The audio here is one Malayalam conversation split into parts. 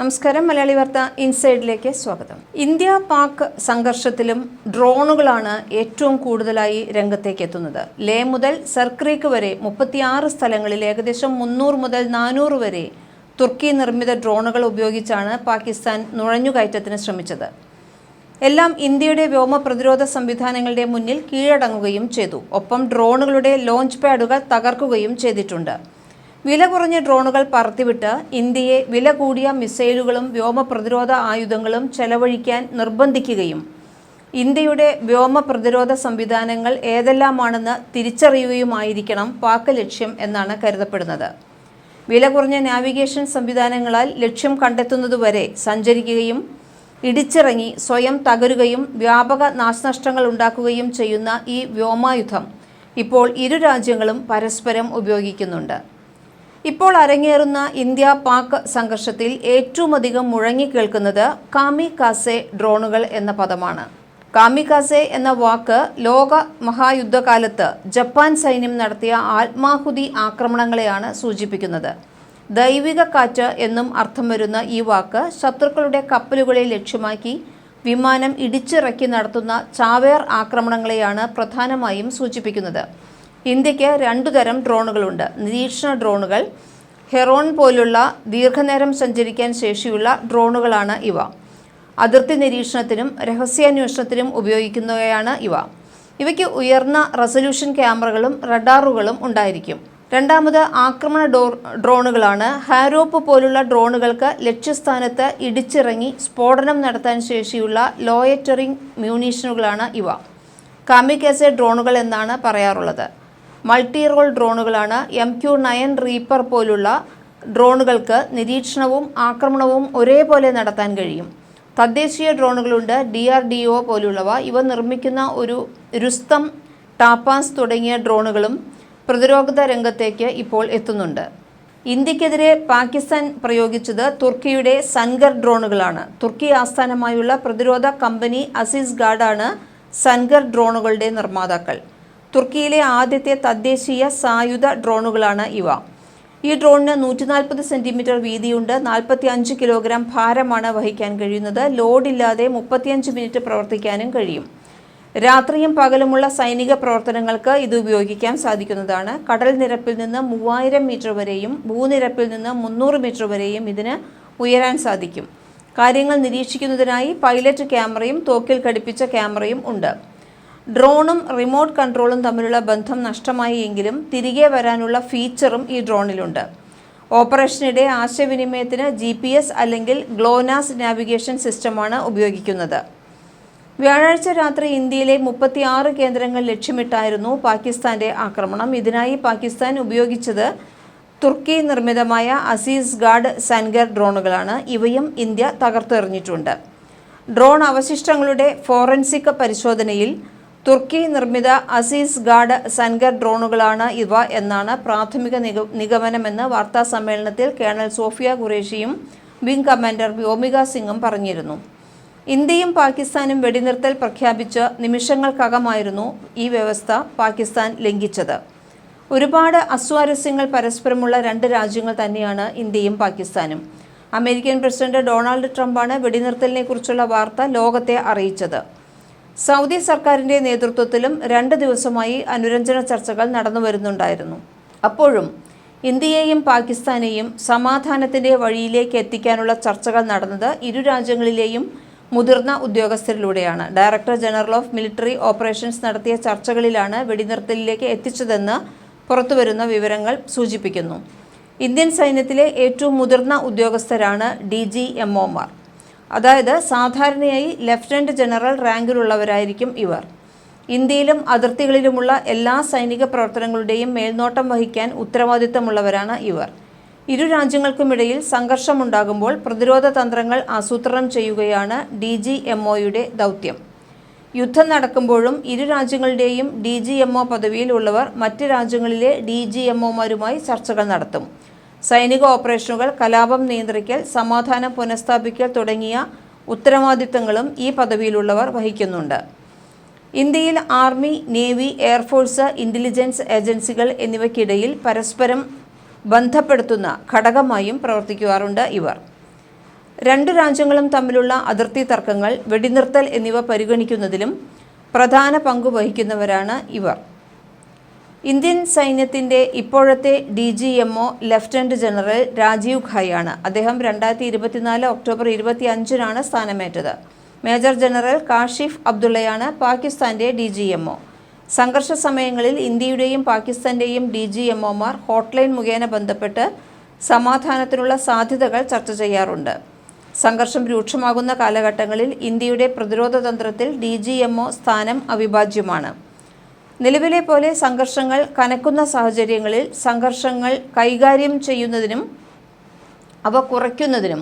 നമസ്കാരം മലയാളി വാർത്ത ഇൻസൈഡിലേക്ക് സ്വാഗതം. ഇന്ത്യ പാക് സംഘർഷത്തിലും ഡ്രോണുകളാണ് ഏറ്റവും കൂടുതലായി രംഗത്തേക്ക് എത്തുന്നത്. ലേ മുതൽ സർക്രീക്ക് വരെ മുപ്പത്തിയാറ് സ്ഥലങ്ങളിൽ ഏകദേശം മുന്നൂറ് മുതൽ നാനൂറ് വരെ തുർക്കി നിർമ്മിത ഡ്രോണുകൾ ഉപയോഗിച്ചാണ് പാകിസ്ഥാൻ നുഴഞ്ഞുകയറ്റത്തിന് ശ്രമിച്ചത്. എല്ലാം ഇന്ത്യയുടെ വ്യോമ പ്രതിരോധ സംവിധാനങ്ങളുടെ മുന്നിൽ കീഴടങ്ങുകയും ചെയ്തു. ഒപ്പം ഡ്രോണുകളുടെ ലോഞ്ച് പാഡുകൾ തകർക്കുകയും ചെയ്തിട്ടുണ്ട്. വില കുറഞ്ഞ ഡ്രോണുകൾ പറത്തിവിട്ട് ഇന്ത്യയെ വില കൂടിയ മിസൈലുകളും വ്യോമ പ്രതിരോധ ആയുധങ്ങളും ചെലവഴിക്കാൻ നിർബന്ധിക്കുകയും ഇന്ത്യയുടെ വ്യോമ പ്രതിരോധ സംവിധാനങ്ങൾ ഏതെല്ലാമാണെന്ന് തിരിച്ചറിയുകയുമായിരിക്കണം പാക് ലക്ഷ്യം എന്നാണ് കരുതപ്പെടുന്നത്. വില കുറഞ്ഞ നാവിഗേഷൻ സംവിധാനങ്ങളാൽ ലക്ഷ്യം കണ്ടെത്തുന്നതുവരെ സഞ്ചരിക്കുകയും ഇടിച്ചിറങ്ങി സ്വയം തകരുകയും വ്യാപക നാശനഷ്ടങ്ങൾ ഉണ്ടാക്കുകയും ചെയ്യുന്ന ഈ വ്യോമായുധം ഇപ്പോൾ ഇരു രാജ്യങ്ങളും പരസ്പരം ഉപയോഗിക്കുന്നുണ്ട്. ഇപ്പോൾ അരങ്ങേറുന്ന ഇന്ത്യ പാക് സംഘർഷത്തിൽ ഏറ്റവുമധികം മുഴങ്ങിക്കേൾക്കുന്നത് കാമി കാസെ ഡ്രോണുകൾ എന്ന പദമാണ്. കാമികാസെ എന്ന വാക്ക് ലോക മഹായുദ്ധകാലത്ത് ജപ്പാൻ സൈന്യം നടത്തിയ ആത്മാഹുതി ആക്രമണങ്ങളെയാണ് സൂചിപ്പിക്കുന്നത്. ദൈവിക കാറ്റ് എന്നും അർത്ഥം വരുന്ന ഈ വാക്ക് ശത്രുക്കളുടെ കപ്പലുകളെ ലക്ഷ്യമാക്കി വിമാനം ഇടിച്ചിറക്കി നടത്തുന്ന ചാവേർ ആക്രമണങ്ങളെയാണ് പ്രധാനമായും സൂചിപ്പിക്കുന്നത്. ഇന്ത്യയ്ക്ക് രണ്ടു തരം ഡ്രോണുകളുണ്ട്. നിരീക്ഷണ ഡ്രോണുകൾ ഹെറോൺ പോലുള്ള ദീർഘനേരം സഞ്ചരിക്കാൻ ശേഷിയുള്ള ഡ്രോണുകളാണ് ഇവ. അതിർത്തി നിരീക്ഷണത്തിനും രഹസ്യാന്വേഷണത്തിനും ഉപയോഗിക്കുന്നവയാണ് ഇവ. ഇവയ്ക്ക് ഉയർന്ന റെസൊല്യൂഷൻ ക്യാമറകളും റഡാറുകളും ഉണ്ടായിരിക്കും. രണ്ടാമത് ആക്രമണ ഡോ ഡ്രോണുകളാണ്. ഹാരോപ്പ് പോലുള്ള ഡ്രോണുകൾക്ക് ലക്ഷ്യസ്ഥാനത്ത് ഇടിച്ചിറങ്ങി സ്ഫോടനം നടത്താൻ ശേഷിയുള്ള ലോയറ്ററിംഗ് മ്യൂണീഷനുകളാണ് ഇവ. കാമിക്കേസെ ഡ്രോണുകൾ എന്നാണ് പറയാറുള്ളത്. മൾട്ടി റോൾ ഡ്രോണുകളാണ് എം ക്യു നയൻ റീപ്പർ പോലുള്ള ഡ്രോണുകൾക്ക് നിരീക്ഷണവും ആക്രമണവും ഒരേപോലെ നടത്താൻ കഴിയും. തദ്ദേശീയ ഡ്രോണുകളുണ്ട് ഡി ആർ ഡി ഒ പോലുള്ളവ. ഇവ നിർമ്മിക്കുന്ന ഒരു രുസ്തം ടാപ്പാസ് തുടങ്ങിയ ഡ്രോണുകളും പ്രതിരോധ രംഗത്തേക്ക് ഇപ്പോൾ എത്തുന്നുണ്ട്. ഇന്ത്യക്കെതിരെ പാകിസ്ഥാൻ പ്രയോഗിച്ചത് തുർക്കിയുടെ സൻഗർ ഡ്രോണുകളാണ്. തുർക്കി ആസ്ഥാനമായുള്ള പ്രതിരോധ കമ്പനി അസീസ് ഗാർഡാണ് സൻഗർ ഡ്രോണുകളുടെ നിർമ്മാതാക്കൾ. തുർക്കിയിലെ ആദ്യത്തെ തദ്ദേശീയ സായുധ ഡ്രോണുകളാണ് ഇവ. ഈ ഡ്രോണിന് നൂറ്റി നാൽപ്പത് സെന്റിമീറ്റർ വീതിയുണ്ട്. നാൽപ്പത്തി അഞ്ച് കിലോഗ്രാം ഭാരമാണ് വഹിക്കാൻ കഴിയുന്നത്. ലോഡില്ലാതെ മുപ്പത്തിയഞ്ച് മിനിറ്റ് പ്രവർത്തിക്കാനും കഴിയും. രാത്രിയും പകലുമുള്ള സൈനിക പ്രവർത്തനങ്ങൾക്ക് ഇത് ഉപയോഗിക്കാൻ സാധിക്കുന്നതാണ്. കടൽ നിരപ്പിൽ നിന്ന് മൂവായിരം മീറ്റർ വരെയും ഭൂനിരപ്പിൽ നിന്ന് മുന്നൂറ് മീറ്റർ വരെയും ഇതിന് ഉയരാൻ സാധിക്കും. കാര്യങ്ങൾ നിരീക്ഷിക്കുന്നതിനായി പൈലറ്റ് ക്യാമറയും തോക്കിൽ ഘടിപ്പിച്ച ക്യാമറയും ഉണ്ട്. ഡ്രോണും റിമോട്ട് കൺട്രോളും തമ്മിലുള്ള ബന്ധം നഷ്ടമായി എങ്കിലും തിരികെ വരാനുള്ള ഫീച്ചറും ഈ ഡ്രോണിലുണ്ട്. ഓപ്പറേഷനിടെ ആശയവിനിമയത്തിന് ജി അല്ലെങ്കിൽ ഗ്ലോനാസ് നാവിഗേഷൻ സിസ്റ്റമാണ് ഉപയോഗിക്കുന്നത്. വ്യാഴാഴ്ച രാത്രി ഇന്ത്യയിലെ മുപ്പത്തിയാറ് കേന്ദ്രങ്ങൾ ലക്ഷ്യമിട്ടായിരുന്നു പാകിസ്ഥാന്റെ ആക്രമണം. ഇതിനായി പാകിസ്ഥാൻ ഉപയോഗിച്ചത് തുർക്കി നിർമ്മിതമായ അസീസ് ഗാർഡ് സാൻഗർ ഡ്രോണുകളാണ്. ഇവയും ഇന്ത്യ തകർത്തെറിഞ്ഞിട്ടുണ്ട്. ഡ്രോൺ അവശിഷ്ടങ്ങളുടെ ഫോറൻസിക് പരിശോധനയിൽ തുർക്കി നിർമ്മിത അസീസ് ഗാർഡ് സൻഗർ ഡ്രോണുകളാണ് ഇവ എന്നാണ് പ്രാഥമിക നിഗ നിഗമനമെന്ന് വാർത്താ സമ്മേളനത്തിൽ കേണൽ സോഫിയ ഖുറേഷിയും വിംഗ് കമാൻഡർ വ്യോമിക സിംഗും പറഞ്ഞിരുന്നു. ഇന്ത്യയും പാകിസ്ഥാനും വെടിനിർത്തൽ പ്രഖ്യാപിച്ച നിമിഷങ്ങൾക്കകമായിരുന്നു ഈ വ്യവസ്ഥ പാകിസ്ഥാൻ ലംഘിച്ചത്. ഒരുപാട് അസ്വാരസ്യങ്ങൾ പരസ്പരമുള്ള രണ്ട് രാജ്യങ്ങൾ തന്നെയാണ് ഇന്ത്യയും പാകിസ്ഥാനും. അമേരിക്കൻ പ്രസിഡന്റ് ഡൊണാൾഡ് ട്രംപാണ് വെടിനിർത്തലിനെക്കുറിച്ചുള്ള വാർത്ത ലോകത്തെ അറിയിച്ചത്. സൗദി സർക്കാരിന്റെ നേതൃത്വത്തിലും രണ്ട് ദിവസമായി അനുരഞ്ജന ചർച്ചകൾ നടന്നു വരുന്നുണ്ടായിരുന്നു. അപ്പോഴും ഇന്ത്യയെയും പാകിസ്ഥാനെയും സമാധാനത്തിന്റെ വഴിയിലേക്ക് എത്തിക്കാനുള്ള ചർച്ചകൾ നടന്നത് ഇരു രാജ്യങ്ങളിലെയും മുതിർന്ന ഉദ്യോഗസ്ഥരിലൂടെയാണ്. Director general of military operations നടത്തിയ ചർച്ചകളിലാണ് വെടിനിർത്തലിലേക്ക് എത്തിച്ചതെന്ന് പുറത്തുവരുന്ന വിവരങ്ങൾ സൂചിപ്പിക്കുന്നു. ഇന്ത്യൻ സൈന്യത്തിലെ ഏറ്റവും മുതിർന്ന ഉദ്യോഗസ്ഥരാണ് ഡി ജി എം ഒമാർ അതായത് സാധാരണയായി ലഫ്റ്റനന്റ് ജനറൽ റാങ്കിലുള്ളവരായിരിക്കും ഇവർ. ഇന്ത്യയിലും അതിർത്തികളിലുമുള്ള എല്ലാ സൈനിക പ്രവർത്തനങ്ങളുടെയും മേൽനോട്ടം വഹിക്കാൻ ഉത്തരവാദിത്തമുള്ളവരാണ് ഇവർ. ഇരു രാജ്യങ്ങൾക്കുമിടയിൽ സംഘർഷമുണ്ടാകുമ്പോൾ പ്രതിരോധ തന്ത്രങ്ങൾ ആസൂത്രണം ചെയ്യുകയാണ് ഡി ജി എം ഒയുടെ ദൗത്യം. യുദ്ധം നടക്കുമ്പോഴും ഇരു രാജ്യങ്ങളുടെയും ഡി ജി എം ഒ പദവിയിലുള്ളവർ മറ്റ് രാജ്യങ്ങളിലെ ഡി ജി എം ഒമാരുമായി ചർച്ചകൾ നടത്തും. സൈനിക ഓപ്പറേഷനുകൾ കലാപം നിയന്ത്രിക്കൽ സമാധാനം പുനഃസ്ഥാപിക്കൽ തുടങ്ങിയ ഉത്തരവാദിത്തങ്ങളും ഈ പദവിയിലുള്ളവർ വഹിക്കുന്നുണ്ട്. ഇന്ത്യയിൽ ആർമി നേവി എയർഫോഴ്സ് ഇന്റലിജൻസ് ഏജൻസികൾ എന്നിവയ്ക്കിടയിൽ പരസ്പരം ബന്ധപ്പെടുത്തുന്ന ഘടകമായും പ്രവർത്തിക്കാറുണ്ട് ഇവർ. രണ്ട് രാജ്യങ്ങളും തമ്മിലുള്ള അതിർത്തി തർക്കങ്ങൾ വെടിനിർത്തൽ എന്നിവ പരിഗണിക്കുന്നതിലും പ്രധാന പങ്ക് വഹിക്കുന്നവരാണ് ഇവർ. ഇന്ത്യൻ സൈന്യത്തിന്റെ ഇപ്പോഴത്തെ D G M O lieutenant general Rajiv ഖായാണ്. അദ്ദേഹം രണ്ടായിരത്തി ഇരുപത്തിനാല് ഒക്ടോബർ ഇരുപത്തി അഞ്ചിനാണ് സ്ഥാനമേറ്റത്. മേജർ ജനറൽ കാഷിഫ് അബ്ദുള്ളയാണ് പാകിസ്ഥാന്റെ ഡി ജി എം ഒ. സംഘർഷ സമയങ്ങളിൽ ഇന്ത്യയുടെയും പാകിസ്ഥാന്റെയും ഡി ജി എം ഒമാർ ഹോട്ട്ലൈൻ മുഖേന ബന്ധപ്പെട്ട് സമാധാനത്തിനുള്ള സാധ്യതകൾ ചർച്ച ചെയ്യാറുണ്ട്. സംഘർഷം രൂക്ഷമാകുന്ന കാലഘട്ടങ്ങളിൽ ഇന്ത്യയുടെ പ്രതിരോധ തന്ത്രത്തിൽ ഡി ജി എം ഒ സ്ഥാനം അവിഭാജ്യമാണ്. നിലവിലെ പോലെ സംഘർഷങ്ങൾ കനക്കുന്ന സാഹചര്യങ്ങളിൽ സംഘർഷങ്ങൾ കൈകാര്യം ചെയ്യുന്നതിനും അവ കുറയ്ക്കുന്നതിനും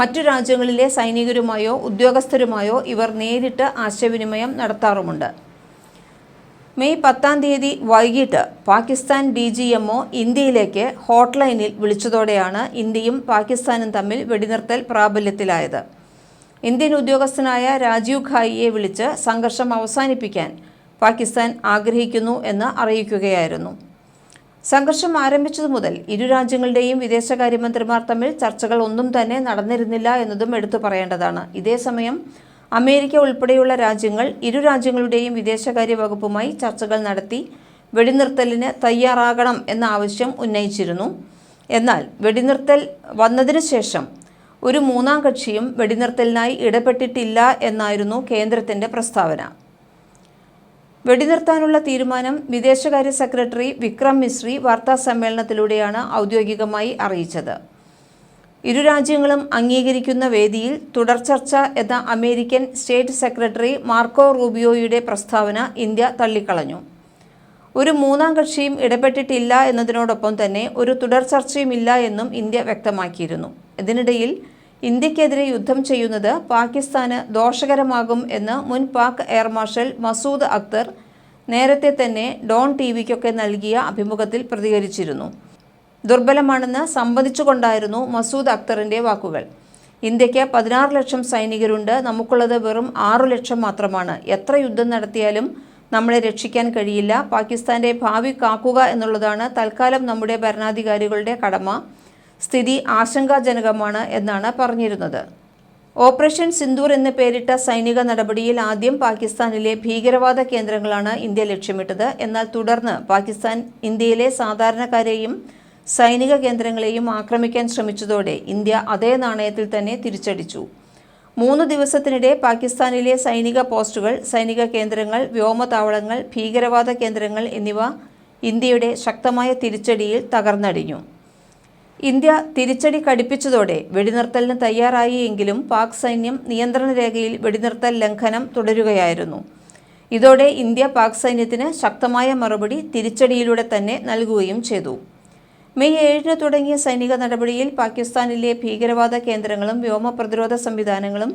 മറ്റു രാജ്യങ്ങളിലെ സൈനികരുമായോ ഉദ്യോഗസ്ഥരുമായോ ഇവർ നേരിട്ട് ആശയവിനിമയം നടത്താറുമുണ്ട്. മെയ് പത്താം തീയതി വൈകിട്ട് Pakistan D G M O ഇന്ത്യയിലേക്ക് ഹോട്ട്ലൈനിൽ വിളിച്ചതോടെയാണ് ഇന്ത്യയും പാകിസ്ഥാനും തമ്മിൽ വെടിനിർത്തൽ പ്രാബല്യത്തിലായത്. ഇന്ത്യൻ ഉദ്യോഗസ്ഥനായ രാജീവ് ഖായിയെ വിളിച്ച് സംഘർഷം അവസാനിപ്പിക്കാൻ പാകിസ്ഥാൻ ആഗ്രഹിക്കുന്നു എന്ന് അറിയിക്കുകയായിരുന്നു. സംഘർഷം ആരംഭിച്ചതു മുതൽ ഇരു രാജ്യങ്ങളുടെയും വിദേശകാര്യമന്ത്രിമാർ തമ്മിൽ ചർച്ചകൾ ഒന്നും തന്നെ നടന്നിരുന്നില്ല എന്നതും എടുത്തു പറയേണ്ടതാണ്. ഇതേസമയം അമേരിക്ക ഉൾപ്പെടെയുള്ള രാജ്യങ്ങൾ ഇരു രാജ്യങ്ങളുടെയും വിദേശകാര്യ വകുപ്പുമായി ചർച്ചകൾ നടത്തി വെടിനിർത്തലിന് തയ്യാറാകണം എന്ന ആവശ്യം ഉന്നയിച്ചിരുന്നു. എന്നാൽ വെടിനിർത്തൽ വന്നതിനു ശേഷം ഒരു മൂന്നാം കക്ഷിയും വെടിനിർത്തലിനായി ഇടപെട്ടിട്ടില്ല എന്നായിരുന്നു കേന്ദ്രത്തിന്റെ പ്രസ്താവന. വെടിനിർത്താനുള്ള തീരുമാനം വിദേശകാര്യ സെക്രട്ടറി വിക്രം മിശ്രി വാർത്താ സമ്മേളനത്തിലൂടെയാണ് ഔദ്യോഗികമായി അറിയിച്ചത്. ഇരു രാജ്യങ്ങളും അംഗീകരിക്കുന്ന വേദിയിൽ തുടർ ചർച്ച എന്ന അമേരിക്കൻ സ്റ്റേറ്റ് സെക്രട്ടറി മാർക്കോ റൂബിയോയുടെ പ്രസ്താവന ഇന്ത്യ തള്ളിക്കളഞ്ഞു. ഒരു മൂന്നാം കക്ഷിയും ഇടപെട്ടിട്ടില്ല എന്നതിനോടൊപ്പം തന്നെ ഒരു തുടർ ചർച്ചയുമില്ല എന്നും ഇന്ത്യ വ്യക്തമാക്കിയിരുന്നു. ഇതിനിടയിൽ ഇന്ത്യക്കെതിരെ യുദ്ധം ചെയ്യുന്നത് പാകിസ്ഥാന് ദോഷകരമാകും എന്ന് മുൻ പാക് എയർ മാർഷൽ മസൂദ് അക്തർ നേരത്തെ തന്നെ ഡോൺ ടി വിക്കൊക്കെ നൽകിയ അഭിമുഖത്തിൽ പ്രതികരിച്ചിരുന്നു. ദുർബലമാണെന്ന് സമ്മതിച്ചുകൊണ്ടായിരുന്നു മസൂദ് അക്തറിന്റെ വാക്കുകൾ. ഇന്ത്യയ്ക്ക് പതിനാറ് ലക്ഷം സൈനികരുണ്ട് നമുക്കുള്ളത് വെറും ആറു ലക്ഷം മാത്രമാണ്. എത്ര യുദ്ധം നടത്തിയാലും നമ്മളെ രക്ഷിക്കാൻ കഴിയില്ല. പാകിസ്ഥാന്റെ ഭാവി കാക്കുക എന്നുള്ളതാണ് തൽക്കാലം നമ്മുടെ ഭരണാധികാരികളുടെ കടമ. സ്ഥിതി ആശങ്കാജനകമാണ് എന്നാണ് പറഞ്ഞിരുന്നത്. ഓപ്പറേഷൻ സിന്ദൂർ എന്ന് പേരിട്ട സൈനിക നടപടിയിൽ ആദ്യം പാകിസ്ഥാനിലെ ഭീകരവാദ കേന്ദ്രങ്ങളാണ് ഇന്ത്യ ലക്ഷ്യമിട്ടത്. എന്നാൽ തുടർന്ന് പാകിസ്ഥാൻ ഇന്ത്യയിലെ സാധാരണക്കാരെയും സൈനിക കേന്ദ്രങ്ങളെയും ആക്രമിക്കാൻ ശ്രമിച്ചതോടെ ഇന്ത്യ അതേ നാണയത്തിൽ തന്നെ തിരിച്ചടിച്ചു. മൂന്ന് ദിവസത്തിനിടെ പാകിസ്ഥാനിലെ സൈനിക പോസ്റ്റുകൾ സൈനിക കേന്ദ്രങ്ങൾ വ്യോമതാവളങ്ങൾ ഭീകരവാദ കേന്ദ്രങ്ങൾ എന്നിവ ഇന്ത്യയുടെ ശക്തമായ തിരിച്ചടിയിൽ തകർന്നടിഞ്ഞു. ഇന്ത്യ തിരിച്ചടി കടുപ്പിച്ചതോടെ വെടിനിർത്തലിന് തയ്യാറായി എങ്കിലും പാക് സൈന്യം നിയന്ത്രണ രേഖയിൽ വെടിനിർത്തൽ ലംഘനം തുടരുകയായിരുന്നു. ഇതോടെ ഇന്ത്യ പാക് സൈന്യത്തിന് ശക്തമായ മറുപടി തിരിച്ചടിയിലൂടെ തന്നെ നൽകുകയും ചെയ്തു. മെയ് ഏഴിന് തുടങ്ങിയ സൈനിക നടപടിയിൽ പാകിസ്ഥാനിലെ ഭീകരവാദ കേന്ദ്രങ്ങളും വ്യോമ പ്രതിരോധ സംവിധാനങ്ങളും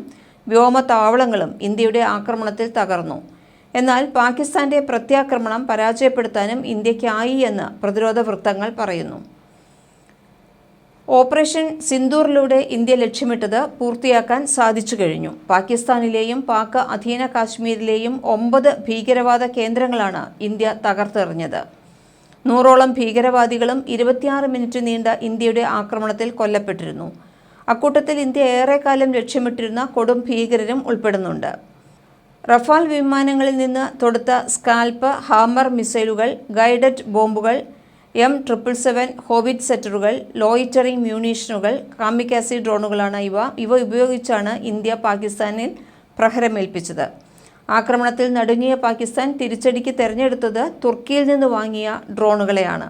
വ്യോമ താവളങ്ങളും ഇന്ത്യയുടെ ആക്രമണത്തിൽ തകർന്നു. എന്നാൽ പാകിസ്ഥാന്റെ പ്രത്യാക്രമണം പരാജയപ്പെടുത്താനും ഇന്ത്യക്കായി എന്ന് പ്രതിരോധ വൃത്തങ്ങൾ പറയുന്നു. ഓപ്പറേഷൻ സിന്ദൂറിലൂടെ ഇന്ത്യ ലക്ഷ്യമിട്ടത് പൂർത്തിയാക്കാൻ സാധിച്ചു കഴിഞ്ഞു. പാകിസ്ഥാനിലെയും പാക് അധീന കാശ്മീരിലെയും ഒമ്പത് ഭീകരവാദ കേന്ദ്രങ്ങളാണ് ഇന്ത്യ തകർത്തെറിഞ്ഞത്. നൂറോളം ഭീകരവാദികളും ഇരുപത്തിയാറ് മിനിറ്റ് നീണ്ട ഇന്ത്യയുടെ ആക്രമണത്തിൽ കൊല്ലപ്പെട്ടിരുന്നു. അക്കൂട്ടത്തിൽ ഇന്ത്യ ഏറെക്കാലം ലക്ഷ്യമിട്ടിരുന്ന കൊടും ഭീകരരും ഉൾപ്പെടുന്നുണ്ട്. റഫാൽ വിമാനങ്ങളിൽ നിന്ന് തൊടുത്ത സ്കാൽപ്പ് ഹാമർ മിസൈലുകൾ ഗൈഡഡ് ബോംബുകൾ എം ട്രിപ്പിൾ സെവൻ ഹോബിറ്റ് സെറ്ററുകൾ ലോയിറ്ററിംഗ് മ്യൂണീഷനുകൾ കാമിക്കാസി ഡ്രോണുകളാണ് ഇവ. ഇവ ഉപയോഗിച്ചാണ് ഇന്ത്യ പാകിസ്ഥാനിൽ പ്രഹരമേൽപ്പിച്ചത്. ആക്രമണത്തിൽ നടുങ്ങിയ പാകിസ്ഥാൻ തിരിച്ചടിക്ക് തെരഞ്ഞെടുത്തത് തുർക്കിയിൽ നിന്ന് വാങ്ങിയ ഡ്രോണുകളെയാണ്.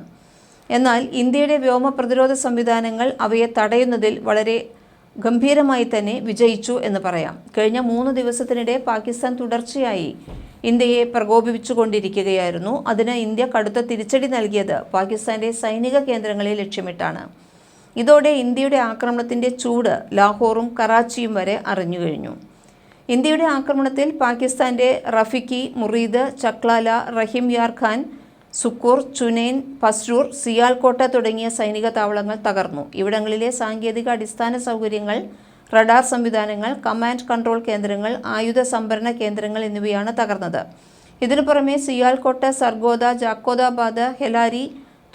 എന്നാൽ ഇന്ത്യയുടെ വ്യോമ പ്രതിരോധ സംവിധാനങ്ങൾ അവയെ തടയുന്നതിൽ വളരെ ഗംഭീരമായി തന്നെ വിജയിച്ചു എന്ന് പറയാം. കഴിഞ്ഞ മൂന്ന് ദിവസത്തിനിടെ പാകിസ്ഥാൻ തുടർച്ചയായി ഇന്ത്യയെ പ്രകോപിപ്പിച്ചുകൊണ്ടിരിക്കുകയായിരുന്നു. അതിന് ഇന്ത്യ കടുത്ത തിരിച്ചടി നൽകിയത് പാകിസ്ഥാന്റെ സൈനിക കേന്ദ്രങ്ങളെ ലക്ഷ്യമിട്ടാണ്. ഇതോടെ ഇന്ത്യയുടെ ആക്രമണത്തിന്റെ ചൂട് ലാഹോറും കറാച്ചിയും വരെ അറിഞ്ഞു കഴിഞ്ഞു. ഇന്ത്യയുടെ ആക്രമണത്തിൽ പാകിസ്ഥാന്റെ റഫിക്കി മുറീദ് ചക്ലാല റഹിം യാർ ഖാൻ സുക്കൂർ ചുനൈൻ പസ്രൂർ സിയാൽകോട്ട തുടങ്ങിയ സൈനിക താവളങ്ങൾ തകർന്നു. ഇവിടങ്ങളിലെ സാങ്കേതിക അടിസ്ഥാന സൗകര്യങ്ങൾ റഡാർ സംവിധാനങ്ങൾ കമാൻഡ് കൺട്രോൾ കേന്ദ്രങ്ങൾ ആയുധ സംഭരണ കേന്ദ്രങ്ങൾ എന്നിവയാണ് തകർന്നത്. ഇതിനു പുറമെ സിയാൽകോട്ട സർഗോദ ജാക്കോദാബാദ് ഹെലാരി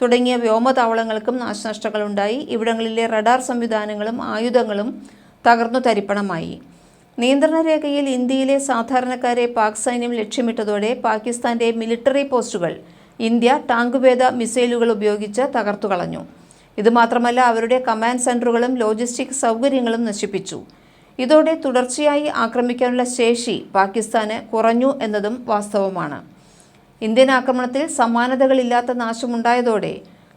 തുടങ്ങിയ വ്യോമതാവളങ്ങൾക്കും നാശനഷ്ടങ്ങളുണ്ടായി. ഇവിടങ്ങളിലെ റഡാർ സംവിധാനങ്ങളും ആയുധങ്ങളും തകർന്നു തരിപ്പണമായി. നിയന്ത്രണ രേഖയിൽ ഇന്ത്യയിലെ സാധാരണക്കാരെ പാക് സൈന്യം ലക്ഷ്യമിട്ടതോടെ പാകിസ്ഥാന്റെ മിലിറ്ററി പോസ്റ്റുകൾ ഇന്ത്യ ടാങ്കുവേദ മിസൈലുകൾ ഉപയോഗിച്ച് തകർത്തുകളഞ്ഞു ഇതുമാത്രമല്ല അവരുടെ കമാൻഡ് സെന്ററുകളും ലോജിസ്റ്റിക് സൗകര്യങ്ങളും നശിപ്പിച്ചു. ഇതോടെ തുടർച്ചയായി ആക്രമിക്കാനുള്ള ശേഷി പാകിസ്ഥാന് കുറഞ്ഞു എന്നതും വാസ്തവമാണ്. ഇന്ത്യൻ ആക്രമണത്തിൽ സമാനതകളില്ലാത്ത നാശമുണ്ടായതോടെ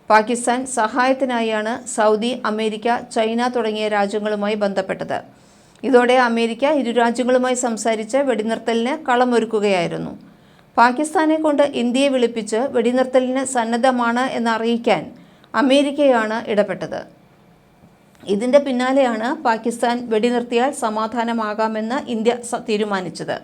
പാകിസ്ഥാൻ സഹായത്തിനായാണ് സൗദി അമേരിക്ക ചൈന തുടങ്ങിയ രാജ്യങ്ങളുമായി ബന്ധപ്പെട്ടത്. ഇതോടെ അമേരിക്ക ഇരു രാജ്യങ്ങളുമായി സംസാരിച്ച് വെടിനിർത്തലിന് കളമൊരുക്കുകയായിരുന്നു. പാകിസ്ഥാനെ കൊണ്ട് ഇന്ത്യയെ വിളിപ്പിച്ച് വെടിനിർത്തലിന് സന്നദ്ധമാണ് എന്നറിയിക്കാൻ അമേരിക്കയാണ് ഇടപെട്ടത്. ഇതിന്റെ പിന്നാലെയാണ് പാകിസ്ഥാൻ വെടിനിർത്തിയാൽ സമാധാനമാകാമെന്ന് ഇന്ത്യ തീരുമാനിച്ചത്.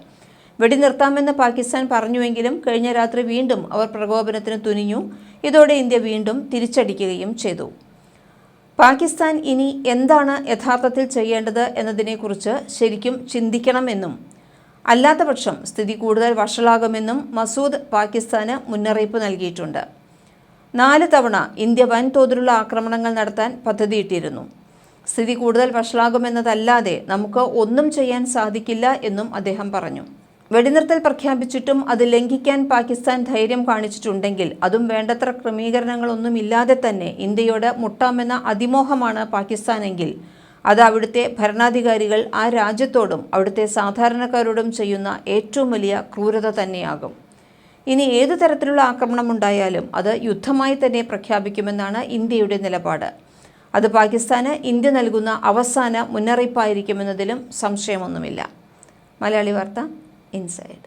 വെടിനിർത്താമെന്ന് പാകിസ്ഥാൻ പറഞ്ഞുവെങ്കിലും കഴിഞ്ഞ രാത്രി വീണ്ടും അവർ പ്രകോപനത്തിന് തുനിഞ്ഞു. ഇതോടെ ഇന്ത്യ വീണ്ടും തിരിച്ചടിക്കുകയും ചെയ്തു. പാകിസ്ഥാൻ ഇനി എന്താണ് യഥാർത്ഥത്തിൽ ചെയ്യേണ്ടത് എന്നതിനെക്കുറിച്ച് ശരിക്കും ചിന്തിക്കണമെന്നും അല്ലാത്തപക്ഷം സ്ഥിതി കൂടുതൽ വഷളാകുമെന്നും മസൂദ് പാകിസ്ഥാന് മുന്നറിയിപ്പ് നൽകിയിട്ടുണ്ട്. നാല് തവണ ഇന്ത്യ വൻതോതിലുള്ള ആക്രമണങ്ങൾ നടത്താൻ പദ്ധതിയിട്ടിരുന്നു. സ്ഥിതി കൂടുതൽ വഷളാകുമെന്നതല്ലാതെ നമുക്ക് ഒന്നും ചെയ്യാൻ സാധിക്കില്ല എന്നും അദ്ദേഹം പറഞ്ഞു. വെടിനിർത്തൽ പ്രഖ്യാപിച്ചിട്ടും അത് ലംഘിക്കാൻ പാകിസ്ഥാൻ ധൈര്യം കാണിച്ചിട്ടുണ്ടെങ്കിൽ അതും വേണ്ടത്ര ക്രമീകരണങ്ങളൊന്നുമില്ലാതെ തന്നെ ഇന്ത്യയോട് മുട്ടാമെന്ന അതിമോഹമാണ് പാകിസ്ഥാനെങ്കിൽ അത് അവിടുത്തെ ഭരണാധികാരികൾ ആ രാജ്യത്തോടും അവിടുത്തെ സാധാരണക്കാരോടും ചെയ്യുന്ന ഏറ്റവും വലിയ ക്രൂരത തന്നെയാകും. ഇനി ഏതു തരത്തിലുള്ള ആക്രമണം ഉണ്ടായാലും അത് യുദ്ധമായി തന്നെ പ്രഖ്യാപിക്കുമെന്നാണ് ഇന്ത്യയുടെ നിലപാട്. അത് പാകിസ്ഥാന് ഇന്ത്യ നൽകുന്ന അവസാന മുന്നറിയിപ്പായിരിക്കുമെന്നതിലും സംശയമൊന്നുമില്ല. മലയാളി വാർത്ത ഇൻസൈഡ്.